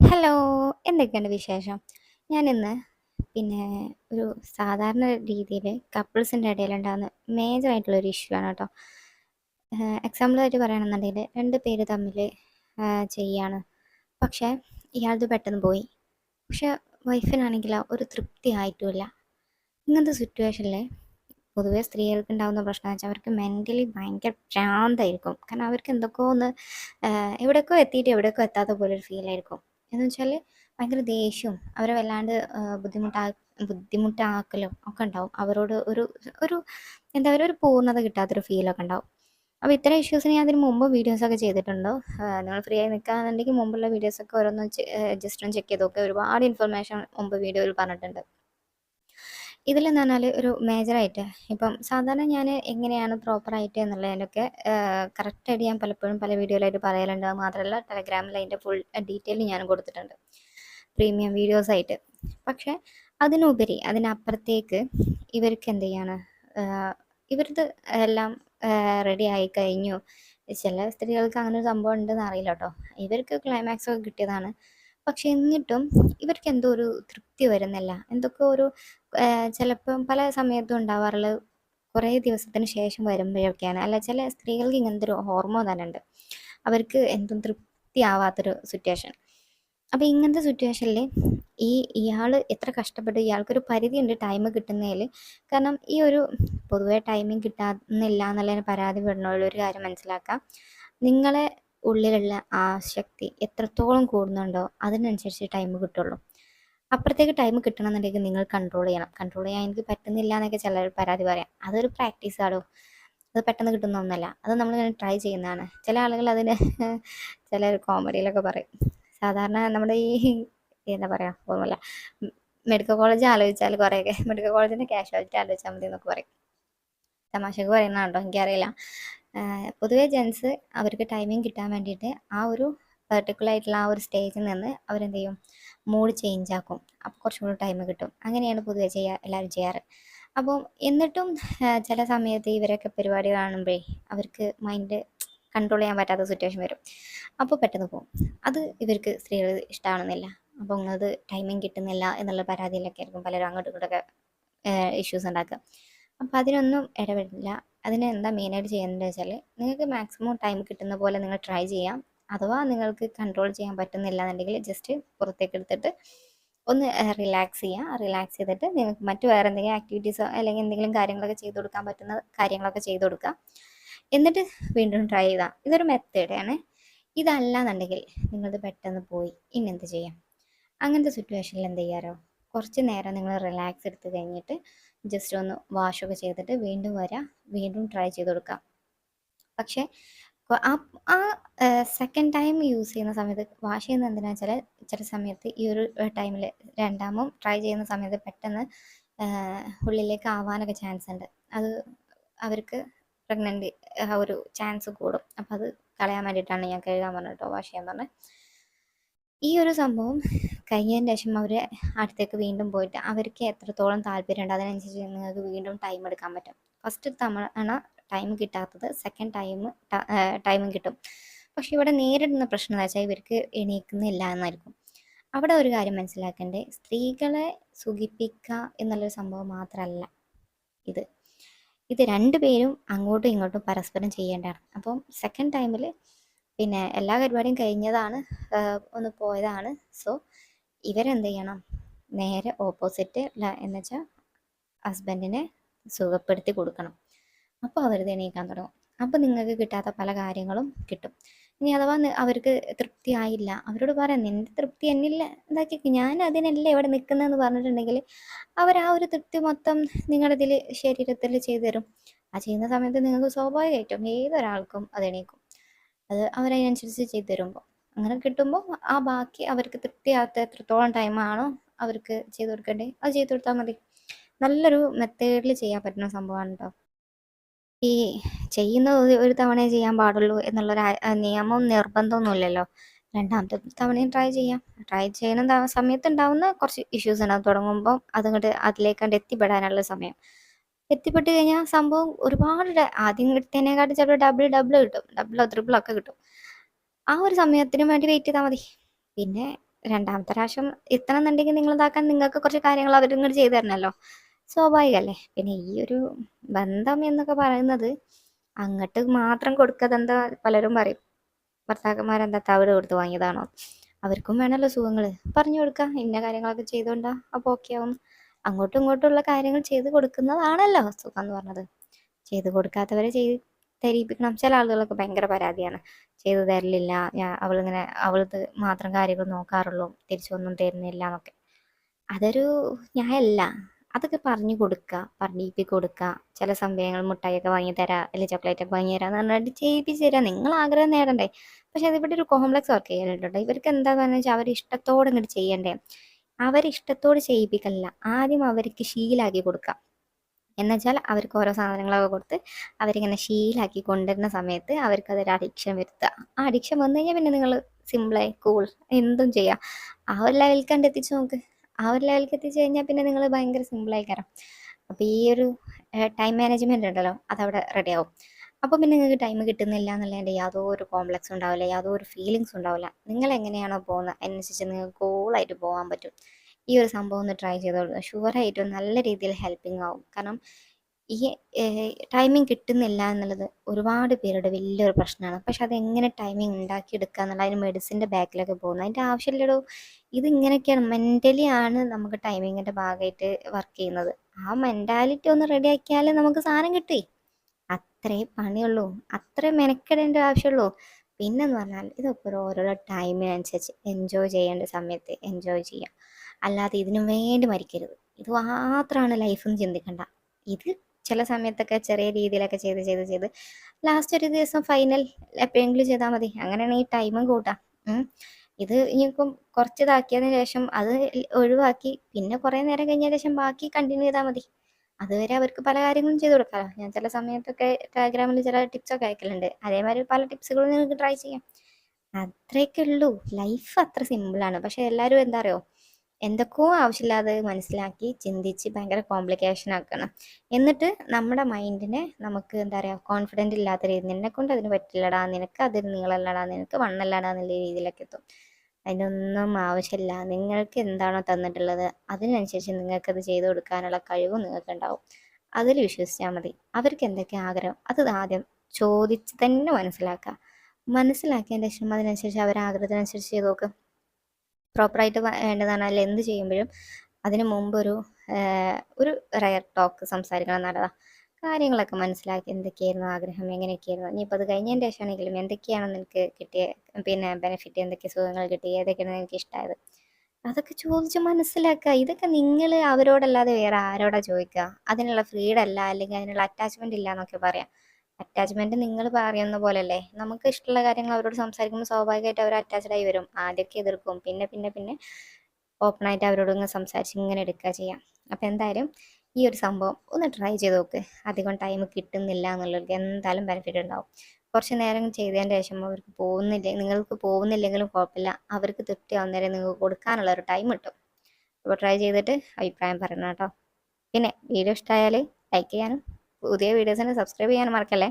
Hello എന്തൊക്കെയാണ് വിശേഷം? ഞാനിന്ന് പിന്നെ ഒരു സാധാരണ രീതിയിൽ കപ്പിൾസിന്റെ ഇടയിലുണ്ടാകുന്ന മേജറായിട്ടുള്ള ഒരു ഇഷ്യൂ ആണ് കേട്ടോ. എക്സാമ്പിളായിട്ട് പറയുകയാണെന്നുണ്ടെങ്കിൽ രണ്ട് പേര് തമ്മിൽ ചെയ്യാണ്. പക്ഷേ ഇയാളത് പെട്ടെന്ന് പോയി. പക്ഷെ വൈഫിനാണെങ്കിൽ ഒരു തൃപ്തി ആയിട്ടുമില്ല. ഇങ്ങനത്തെ സിറ്റുവേഷനിൽ പൊതുവേ സ്ത്രീകൾക്ക് ഉണ്ടാകുന്ന പ്രശ്നം വെച്ചാൽ അവർക്ക് മെന്റലി ഭയങ്കര ഭ്രാന്തായിരിക്കും. കാരണം അവർക്ക് എന്തൊക്കെയോ ഒന്ന് എവിടെക്കോ എത്തിയിട്ട് എവിടെക്കോ എത്താത്ത പോലെ ഒരു ഫീലായിരിക്കും എന്ന് വെച്ചാൽ ഭയങ്കര ദേഷ്യവും അവരെ വല്ലാണ്ട് ബുദ്ധിമുട്ടാ ബുദ്ധിമുട്ടാക്കലും ഒക്കെ ഉണ്ടാവും. അവരോട് ഒരു ഒരു എന്താ പറയുക ഒരു പൂർണത കിട്ടാത്തൊരു ഫീലൊക്കെ ഉണ്ടാവും. അപ്പോൾ ഇത്തരം ഇഷ്യൂസിന് ഞാൻ അതിന് മുമ്പ് വീഡിയോസൊക്കെ ചെയ്തിട്ടുണ്ട്. നിങ്ങൾ ഫ്രീ ആയി നിൽക്കുകയാണെന്നുണ്ടെങ്കിൽ മുമ്പുള്ള വീഡിയോസൊക്കെ ഓരോന്ന് ജസ്റ്റ് ഒന്ന് ചെക്ക് ചെയ്തൊക്കെ ഒരുപാട് ഇൻഫർമേഷൻ മുമ്പ് വീഡിയോയിൽ പറഞ്ഞിട്ടുണ്ട്. ഇതിലെന്ന് പറഞ്ഞാൽ ഒരു മേജറായിട്ട് ഇപ്പം സാധാരണ ഞാൻ എങ്ങനെയാണ് പ്രോപ്പറായിട്ട് എന്നുള്ളതിനൊക്കെ കറക്റ്റായിട്ട് ഞാൻ പലപ്പോഴും പല വീഡിയോയിലായിട്ട് പറയലുണ്ട്. മാത്രമല്ല ടെലഗ്രാമിൽ അതിന്റെ ഫുൾ ഡീറ്റെയിൽ ഞാൻ കൊടുത്തിട്ടുണ്ട്. പ്രീമിയം വീഡിയോസായിട്ട്. പക്ഷേ അതിനുപരി അതിനപ്പുറത്തേക്ക് ഇവർക്ക് എന്ത് ചെയ്യാണ്? ഇവരത് എല്ലാം റെഡി ആയി കഴിഞ്ഞു. ചില സ്ത്രീകൾക്ക് അങ്ങനെ ഒരു സംഭവം ഉണ്ടെന്ന് അറിയില്ല കേട്ടോ. ഇവർക്ക് ക്ലൈമാക്സ് ഒക്കെ കിട്ടിയതാണ്. പക്ഷെ എന്നിട്ടും ഇവർക്ക് എന്തോ ഒരു തൃപ്തി വരുന്നില്ല. എന്തൊക്കെ ഒരു ചിലപ്പം പല സമയത്തും ഉണ്ടാവാറുള്ളത് കുറേ ദിവസത്തിന് ശേഷം വരുമ്പോഴൊക്കെയാണ്. അല്ല ചില സ്ത്രീകൾക്ക് ഇങ്ങനത്തെ ഒരു ഹോർമോൺ തന്നെ ഉണ്ട്. അവർക്ക് എന്തും തൃപ്തി ആവാത്തൊരു സിറ്റുവേഷൻ അപ്പോൾ ഇങ്ങനത്തെ സിറ്റുവേഷനിൽ ഈ ഇയാൾ എത്ര കഷ്ടപ്പെട്ട് ഇയാൾക്കൊരു പരിധി ഉണ്ട് ടൈം കിട്ടുന്നതിൽ കാരണം ഈ ഒരു പൊതുവെ ടൈമിങ് കിട്ടാന്നില്ല എന്നുള്ളതിന് പരാതി പെടുന്നുള്ള ഒരു കാര്യം മനസ്സിലാക്കാം. നിങ്ങളെ ഉള്ളിലുള്ള ആ ശക്തി എത്രത്തോളം കൂടുന്നുണ്ടോ അതിനനുസരിച്ച് ടൈം കിട്ടുള്ളൂ. അപ്പുറത്തേക്ക് ടൈം കിട്ടണമെന്നുണ്ടെങ്കിൽ നിങ്ങൾ കൺട്രോൾ ചെയ്യണം. കൺട്രോൾ ചെയ്യാൻ എനിക്ക് പറ്റുന്നില്ല എന്നൊക്കെ ചിലർ പരാതി പറയാം. അതൊരു പ്രാക്ടീസ് ആണോ അത് പെട്ടെന്ന് കിട്ടുന്ന ഒന്നല്ല അത് നമ്മളിങ്ങനെ ട്രൈ ചെയ്യുന്നതാണ്. ചില ആളുകൾ അതിന് ചില കോമഡിയിലൊക്കെ പറയും. സാധാരണ നമ്മുടെ ഈ എന്താ പറയാ ഓർമ്മല്ല മെഡിക്കൽ കോളേജ് ആലോചിച്ചാൽ കുറേയൊക്കെ. മെഡിക്കൽ കോളേജിന്റെ ക്യാഷ്വാലിറ്റി ആലോചിച്ചാൽ മതി എന്നൊക്കെ പറയും. തമാശക്ക് പറയുന്നതാണോ എനിക്കറിയില്ല. പൊതുവെ ജെൻസ് അവർക്ക് ടൈമിംഗ് കിട്ടാൻ വേണ്ടിയിട്ട് ആ ഒരു പെർട്ടിക്കുലർ ആയിട്ടുള്ള ആ ഒരു സ്റ്റേജിൽ നിന്ന് അവരെന്ത് ചെയ്യും മൂഡ് ചേഞ്ച് ആക്കും. അപ്പോൾ കുറച്ചും കൂടി ടൈം കിട്ടും. അങ്ങനെയാണ് പൊതുവെ ചെയ്യാ എല്ലാവരും ചെയ്യാറ്. അപ്പോൾ എന്നിട്ടും ചില സമയത്ത് ഇവരൊക്കെ പരിപാടി കാണുമ്പോഴേ അവർക്ക് മൈൻഡ് കൺട്രോൾ ചെയ്യാൻ പറ്റാത്ത സിറ്റുവേഷൻ വരും. അപ്പോൾ പെട്ടെന്ന് പോകും അത് ഇവർക്ക് സ്ത്രീകൾ ഇഷ്ടമാണെന്നില്ല അപ്പോൾ അത് ടൈമിംഗ് കിട്ടുന്നില്ല എന്നുള്ള പരാതിയിലൊക്കെ ആയിരിക്കും പലരും അങ്ങോട്ടും ഇങ്ങോട്ടൊക്കെ ഇഷ്യൂസ് ഉണ്ടാക്കുക. അപ്പോൾ അതിനൊന്നും ഇടപെടില്ല. അതിന് എന്താ മെയിനായിട്ട് ചെയ്യുന്നത് വെച്ചാൽ നിങ്ങൾക്ക് മാക്സിമം ടൈം കിട്ടുന്ന പോലെ നിങ്ങൾ ട്രൈ ചെയ്യാം. അഥവാ നിങ്ങൾക്ക് കൺട്രോൾ ചെയ്യാൻ പറ്റുന്നില്ല എന്നുണ്ടെങ്കിൽ ജസ്റ്റ് പുറത്തേക്ക് എടുത്തിട്ട് ഒന്ന് റിലാക്സ് ചെയ്യുക റിലാക്സ് ചെയ്തിട്ട് നിങ്ങൾക്ക് മറ്റു വേറെ എന്തെങ്കിലും ആക്ടിവിറ്റീസോ അല്ലെങ്കിൽ എന്തെങ്കിലും കാര്യങ്ങളൊക്കെ ചെയ്ത് കൊടുക്കാൻ പറ്റുന്ന കാര്യങ്ങളൊക്കെ ചെയ്ത് കൊടുക്കുക എന്നിട്ട് വീണ്ടും ട്രൈ ചെയ്താൽ ഇതൊരു മെത്തേഡാണ് ഇതല്ല എന്നുണ്ടെങ്കിൽ നിങ്ങളത് പെട്ടെന്ന് പോയി. ഇനി എന്ത് ചെയ്യാം? അങ്ങനത്തെ സിറ്റുവേഷനിൽ എന്ത് ചെയ്യാറോ കുറച്ച് നേരം നിങ്ങൾ റിലാക്സ് എടുത്ത് കഴിഞ്ഞിട്ട് ജസ്റ്റ് ഒന്ന് വാഷൊക്കെ ചെയ്തിട്ട് വീണ്ടും വരാം. വീണ്ടും ട്രൈ ചെയ്ത് കൊടുക്കാം. പക്ഷേ ആ ആ സെക്കൻഡ് ടൈം യൂസ് ചെയ്യുന്ന സമയത്ത് വാഷ് ചെയ്യുന്ന എന്തിനാ വെച്ചാൽ ചില സമയത്ത് ഈ ഒരു ടൈമിൽ രണ്ടാമും ട്രൈ ചെയ്യുന്ന സമയത്ത് പെട്ടെന്ന് ഉള്ളിലേക്ക് ആവാനൊക്കെ ചാൻസ് ഉണ്ട്. അത് അവർക്ക് പ്രഗ്നന്റ് ഒരു ചാൻസ് കൂടും. അപ്പം അത് കളയാൻ വേണ്ടിയിട്ടാണ് ഞാൻ കഴുകാൻ പറഞ്ഞിട്ടോ വാഷ് ചെയ്യാൻ പറഞ്ഞത്. ഈ ഒരു സംഭവം കഴിഞ്ഞതിന് ശേഷം അവർ അടുത്തേക്ക് വീണ്ടും പോയിട്ട് അവർക്ക് എത്രത്തോളം താല്പര്യമുണ്ട് അതിനനുസരിച്ച് നിങ്ങൾക്ക് വീണ്ടും ടൈം എടുക്കാൻ പറ്റും. ഫസ്റ്റ് തവണ ടൈം കിട്ടാത്തത്. സെക്കൻഡ് ടൈം ടൈമും കിട്ടും. പക്ഷെ ഇവിടെ നേരിടുന്ന പ്രശ്നം എന്ന് വെച്ചാൽ ഇവർക്ക് എണീക്കുന്നില്ല എന്നായിരിക്കും. അവിടെ ഒരു കാര്യം മനസ്സിലാക്കേണ്ടത് സ്ത്രീകളെ സുഖിപ്പിക്കുക എന്നുള്ളൊരു സംഭവം മാത്രമല്ല ഇത്. ഇത് രണ്ടുപേരും അങ്ങോട്ടും ഇങ്ങോട്ടും പരസ്പരം ചെയ്യേണ്ടതാണ്. അപ്പം സെക്കൻഡ് ടൈമിൽ പിന്നെ എല്ലാ പരിപാടിയും കഴിഞ്ഞതാണ് ഒന്ന് പോയതാണ്. സോ ഇവരെന്ത് ചെയ്യണം നേരെ ഓപ്പോസിറ്റ് എന്ന് വെച്ചാൽ ഹസ്ബൻഡിനെ സുഖപ്പെടുത്തി കൊടുക്കണം. അപ്പോൾ അവർ എണീക്കാൻ തുടങ്ങും. അപ്പോൾ നിങ്ങൾക്ക് കിട്ടാത്ത പല കാര്യങ്ങളും കിട്ടും. ഇനി അഥവാ അവർക്ക് തൃപ്തി ആയില്ല അവരോട് പറയാം നിന്റെ തൃപ്തി എന്നില്ല എന്താക്കി ഞാൻ അതിനല്ല ഇവിടെ നിൽക്കുന്നതെന്ന് പറഞ്ഞിട്ടുണ്ടെങ്കിൽ അവർ ആ ഒരു തൃപ്തി മൊത്തം നിങ്ങളിതിൽ ശരീരത്തിൽ ചെയ്തു തരും ആ ചെയ്യുന്ന സമയത്ത് നിങ്ങൾക്ക് സ്വാഭാവികമായിട്ടും ഏതൊരാൾക്കും അത് എണീക്കും. അത് അവരതിനനുസരിച്ച് ചെയ്തു തരുമ്പോൾ അങ്ങനെ കിട്ടുമ്പോൾ ആ ബാക്കി അവർക്ക് തൃപ്തിയാത്ത എത്രത്തോളം ടൈമാണോ അവർക്ക് ചെയ്തു കൊടുക്കേണ്ടത് അത് ചെയ്തു കൊടുത്താൽ മതി. നല്ലൊരു മെത്തേഡിൽ ചെയ്യാൻ പറ്റുന്ന സംഭവമാണ് കേട്ടോ ഈ ചെയ്യുന്ന ഒരു തവണയേ ചെയ്യാൻ പാടുള്ളൂ എന്നുള്ളൊരു നിയമവും നിർബന്ധമൊന്നുമില്ലല്ലോ രണ്ടാമത്തെ തവണയും ട്രൈ ചെയ്യാം. ട്രൈ ചെയ്യുന്ന സമയത്ത് ഉണ്ടാവുന്ന കുറച്ച് ഇഷ്യൂസ് ഉണ്ടാവും തുടങ്ങുമ്പോൾ അതുകൊണ്ട് അതിലേക്കാണ്ട് എത്തിപ്പെടാനുള്ള സമയം. എത്തിപ്പെട്ട് കഴിഞ്ഞാൽ സംഭവം ഒരുപാട് ആദ്യം കിട്ടിയതിനെക്കാട്ടും ചിലപ്പോൾ ഡബിൾ ഡബിൾ കിട്ടും. ഡബിളോ ത്രിബിളോ ഒക്കെ കിട്ടും. ആ ഒരു സമയത്തിന് വേണ്ടി വെയിറ്റ് ചെയ്താൽ മതി. പിന്നെ രണ്ടാമത്തെ പ്രാവശ്യം എത്തണമെന്നുണ്ടെങ്കിൽ നിങ്ങൾ ഇതാക്കാൻ നിങ്ങൾക്ക് കുറച്ച് കാര്യങ്ങൾ അവരിങ്ങോട്ട് ചെയ്തു തരണമല്ലോ സ്വാഭാവികമല്ലേ? പിന്നെ ഈ ഒരു ബന്ധം എന്നൊക്കെ പറയുന്നത് അങ്ങോട്ട് മാത്രം കൊടുക്കാതെന്താ പലരും പറയും. ഭർത്താക്കന്മാരെന്താ തവിട് കൊടുത്ത് വാങ്ങിയതാണോ? അവർക്കും വേണമല്ലോ സുഖങ്ങൾ പറഞ്ഞു കൊടുക്കുക ഇന്ന കാര്യങ്ങളൊക്കെ ചെയ്തുകൊണ്ടാ അപ്പോൾ ഓക്കെ ആവും. അങ്ങോട്ടും ഇങ്ങോട്ടുമുള്ള കാര്യങ്ങൾ ചെയ്ത് കൊടുക്കുന്നതാണല്ലോ സുഖം എന്ന് പറഞ്ഞത്. ചെയ്ത് കൊടുക്കാത്തവരെ ചെയ്ത് തരിപ്പിക്കണം. ചില ആളുകളൊക്കെ ഭയങ്കര പരാതിയാണ്. ചെയ്തു തരലില്ല. ഞാൻ അവളിങ്ങനെ അവളത് മാത്രം കാര്യങ്ങൾ നോക്കാറുള്ളൂ. തിരിച്ചൊന്നും തരുന്നില്ല എന്നൊക്കെ. അതൊരു ന്യായമല്ല അതൊക്കെ പറഞ്ഞു കൊടുക്കുക പറഞ്ഞിപ്പി കൊടുക്കുക ചില സംഭവങ്ങൾ മുട്ടായിയൊക്കെ വാങ്ങി തരാ അല്ലെങ്കിൽ ചോക്ലേറ്റ് ഒക്കെ വാങ്ങി തരാം എന്ന് പറഞ്ഞിട്ട് ചെയ്യിപ്പിച്ച് തരാം. നിങ്ങൾ ആഗ്രഹം നേടണ്ടേ. പക്ഷെ അതിവിടെ ഒരു കോംപ്ലക്സ് വർക്ക് ചെയ്യാനുണ്ടോ ഇവർക്ക് എന്താന്ന് വെച്ചാൽ അവർ ഇഷ്ടത്തോടെ ഇങ്ങോട്ട് ചെയ്യണ്ടേ. അവരിഷ്ടത്തോട് ചെയ്യിപ്പിക്കലല്ല. ആദ്യം അവർക്ക് ശീലാക്കി കൊടുക്കുക. എന്നുവെച്ചാൽ അവർക്ക് ഓരോ സാധനങ്ങളൊക്കെ കൊടുത്ത് അവരിങ്ങനെ ശീലാക്കി കൊണ്ടുവരുന്ന സമയത്ത് അവർക്ക് അതൊരു അഡിക്ഷൻ വരുത്തുക. ആ അഡിക്ഷൻ വന്നു കഴിഞ്ഞാൽ പിന്നെ നിങ്ങൾ സിമ്പിളായി കൂൾ എന്തും ചെയ്യാം ആ ഒരു ലെവലിൽ കണ്ട് എത്തിച്ച് നോക്ക്. ആ ഒരു ലെവലിൽ എത്തിച്ചു കഴിഞ്ഞാൽ പിന്നെ നിങ്ങൾ ഭയങ്കര സിമ്പിളായി കയറാം. അപ്പോൾ ഈ ഒരു ടൈം മാനേജ്മെന്റ് ഉണ്ടല്ലോ അതവിടെ റെഡി ആവും. അപ്പോൾ പിന്നെ നിങ്ങൾക്ക് ടൈം കിട്ടുന്നില്ല എന്നുള്ളതിന്റെ യാതൊരു കോംപ്ലക്സ് ഉണ്ടാവില്ല യാതൊരു ഫീലിങ്സ് ഉണ്ടാവില്ല. നിങ്ങൾ എങ്ങനെയാണോ പോകുന്നത് അതിനനുസരിച്ച് നിങ്ങൾക്ക് കൂളായിട്ട് പോകാൻ പറ്റും. ഈ ഒരു സംഭവം ഒന്ന് ട്രൈ ചെയ്തോളൂ. ഷുവറായിട്ടും നല്ല രീതിയിൽ ഹെൽപ്പിംഗ് ആവും. കാരണം ഈ ടൈമിംഗ് കിട്ടുന്നില്ല എന്നുള്ളത് ഒരുപാട് പേരുടെ വലിയൊരു പ്രശ്നമാണ്. പക്ഷെ അതെങ്ങനെ ടൈമിംഗ് ഉണ്ടാക്കിയെടുക്കുക എന്നുള്ള അതിന് മെഡിസിന്റെ ബാക്കിലൊക്കെ പോകുന്നത് അതിന്റെ ആവശ്യമില്ലടോ. ഇതിങ്ങനെയൊക്കെയാണ് മെന്റലി ആണ് നമുക്ക് ടൈമിങ്ങിന്റെ ഭാഗമായിട്ട് വർക്ക് ചെയ്യുന്നത്. ആ മെന്റാലിറ്റി ഒന്ന് റെഡി ആക്കിയാലേ നമുക്ക് സാധനം കിട്ടി. അത്രേ പണിയുള്ളൂ. അത്രേ മെനക്കെടേണ്ട ആവശ്യമുള്ളൂ. പിന്നെന്ന് പറഞ്ഞാൽ ഇതൊക്കെ ഓരോരോ ടൈമിനനുസരിച്ച് എൻജോയ് ചെയ്യേണ്ട സമയത്ത് എൻജോയ് ചെയ്യാം. അല്ലാതെ ഇതിനു വേണ്ടി മരിക്കരുത്. ഇത് മാത്രമാണ് ലൈഫ് എന്ന് ചിന്തിക്കണ്ട. ഇത് ചില സമയത്തൊക്കെ ചെറിയ രീതിയിലൊക്കെ ചെയ്ത് ചെയ്ത് ചെയ്ത് ലാസ്റ്റ് ഒരു ദിവസം ഫൈനൽ എപ്പോഴെങ്കിലും ചെയ്താൽ മതി. അങ്ങനെയാണെങ്കിൽ ടൈമും കൂട്ടാം. ഇത് ഇനിയിപ്പം കുറച്ച് ഇതാക്കിയതിന് ശേഷം അത് ഒഴിവാക്കി പിന്നെ കുറേ നേരം കഴിഞ്ഞ ശേഷം ബാക്കി കണ്ടിന്യൂ ചെയ്താൽ മതി. അതുവരെ അവർക്ക് പല കാര്യങ്ങളും ചെയ്തു കൊടുക്കാമല്ലോ ഞാൻ ചില സമയത്തൊക്കെ ടെലഗ്രാമിൽ ചില ടിപ്സൊക്കെ അയക്കലുണ്ട്. അതേമാതിരി പല ടിപ്സുകളും നിങ്ങൾക്ക് ട്രൈ ചെയ്യാം. അത്രയൊക്കെ ഉള്ളൂ. ലൈഫ് അത്ര സിമ്പിളാണ് പക്ഷെ എല്ലാവരും എന്താ അറിയോ? എന്തൊക്കെയോ ആവശ്യമില്ലാതെ മനസ്സിലാക്കി ചിന്തിച്ച് ഭയങ്കര കോംപ്ലിക്കേഷൻ ആക്കണം. എന്നിട്ട് നമ്മുടെ മൈൻഡിനെ നമുക്ക് എന്താ പറയുക കോൺഫിഡന്റ് ഇല്ലാത്ത രീതി നിന്നെ കൊണ്ട് അതിന് പറ്റില്ലടാ. നിനക്ക് അതിന് നീളല്ലടാ. നിനക്ക് വണ്ണല്ലടാ എന്നുള്ള രീതിയിലൊക്കെ എത്തും. അതിനൊന്നും ആവശ്യമില്ല. നിങ്ങൾക്ക് എന്താണോ തന്നിട്ടുള്ളത് അതിനനുസരിച്ച് നിങ്ങൾക്കത് ചെയ്തു കൊടുക്കാനുള്ള കഴിവും നിങ്ങൾക്ക് ഉണ്ടാവും അതിൽ വിശ്വസിച്ചാൽ മതി. അവർക്ക് എന്തൊക്കെ ആഗ്രഹം? അത് ആദ്യം ചോദിച്ച് തന്നെ മനസ്സിലാക്കുക. മനസ്സിലാക്കിയതിന്റെ ശേഷം അതിനനുസരിച്ച് അവർ ആഗ്രഹത്തിനനുസരിച്ച് ചെയ്ത് നോക്കുക പ്രോപ്പറായിട്ട് വേണ്ടതാണ്. അതിൽ എന്ത് ചെയ്യുമ്പോഴും അതിന് മുമ്പ് ഒരു ഒരു റയർ ടോക്ക് സംസാരിക്കണം നല്ലതാണ് കാര്യങ്ങളൊക്കെ മനസ്സിലാക്കി എന്തൊക്കെയായിരുന്നു ആഗ്രഹം എങ്ങനെയൊക്കെയായിരുന്നു? ഇനിയിപ്പോൾ അത് കഴിഞ്ഞതിന്റെ ശേഷമാണെങ്കിലും എന്തൊക്കെയാണ് നിനക്ക് കിട്ടിയ പിന്നെ ബെനിഫിറ്റ് എന്തൊക്കെ സുഖങ്ങൾ കിട്ടി ഏതൊക്കെയാണ് നിനക്ക് ഇഷ്ടമായത് അതൊക്കെ ചോദിച്ച് മനസ്സിലാക്കുക. ഇതൊക്കെ നിങ്ങൾ അവരോടല്ലാതെ വേറെ ആരോടാ ചോദിക്കുക? അതിനുള്ള ഫ്രീഡം അല്ല അല്ലെങ്കിൽ അതിനുള്ള അറ്റാച്ച്മെന്റ് ഇല്ല എന്നൊക്കെ പറയാം. അറ്റാച്ച്മെന്റ് നിങ്ങൾ പറയുന്ന പോലെയല്ലേ. നമുക്ക് ഇഷ്ടമുള്ള കാര്യങ്ങൾ അവരോട് സംസാരിക്കുമ്പോൾ സ്വാഭാവികമായിട്ട് അവർ അറ്റാച്ച്ഡ് ആയി വരും. ആദ്യമൊക്കെ എതിർക്കും. പിന്നെ പിന്നെ പിന്നെ ഓപ്പൺ ആയിട്ട് അവരോട് ഇങ്ങനെ സംസാരിച്ച് ഇങ്ങനെ എടുക്കുക ചെയ്യാം. അപ്പം എന്തായാലും ഈ ഒരു സംഭവം ഒന്ന് ട്രൈ ചെയ്ത് നോക്ക്. അധികം ടൈം കിട്ടുന്നില്ല എന്നുള്ളവർക്ക് എന്തായാലും ബെനിഫിറ്റ് ഉണ്ടാവും. കുറച്ച് നേരം ചെയ്തതിന് ശേഷം അവർക്ക് പോകുന്നില്ല നിങ്ങൾക്ക് പോകുന്നില്ലെങ്കിലും കുഴപ്പമില്ല. അവർക്ക് തൃപ്തി ആവുന്നേരം നിങ്ങൾക്ക് കൊടുക്കാനുള്ള ഒരു ടൈം കിട്ടും. അപ്പോൾ ട്രൈ ചെയ്തിട്ട് അഭിപ്രായം പറയണം കേട്ടോ. പിന്നെ വീഡിയോ ഇഷ്ടമായാൽ ലൈക്ക് ചെയ്യാനും പുതിയ വീഡിയോസിനെ സബ്സ്ക്രൈബ് ചെയ്യാനും മറക്കല്ലേ?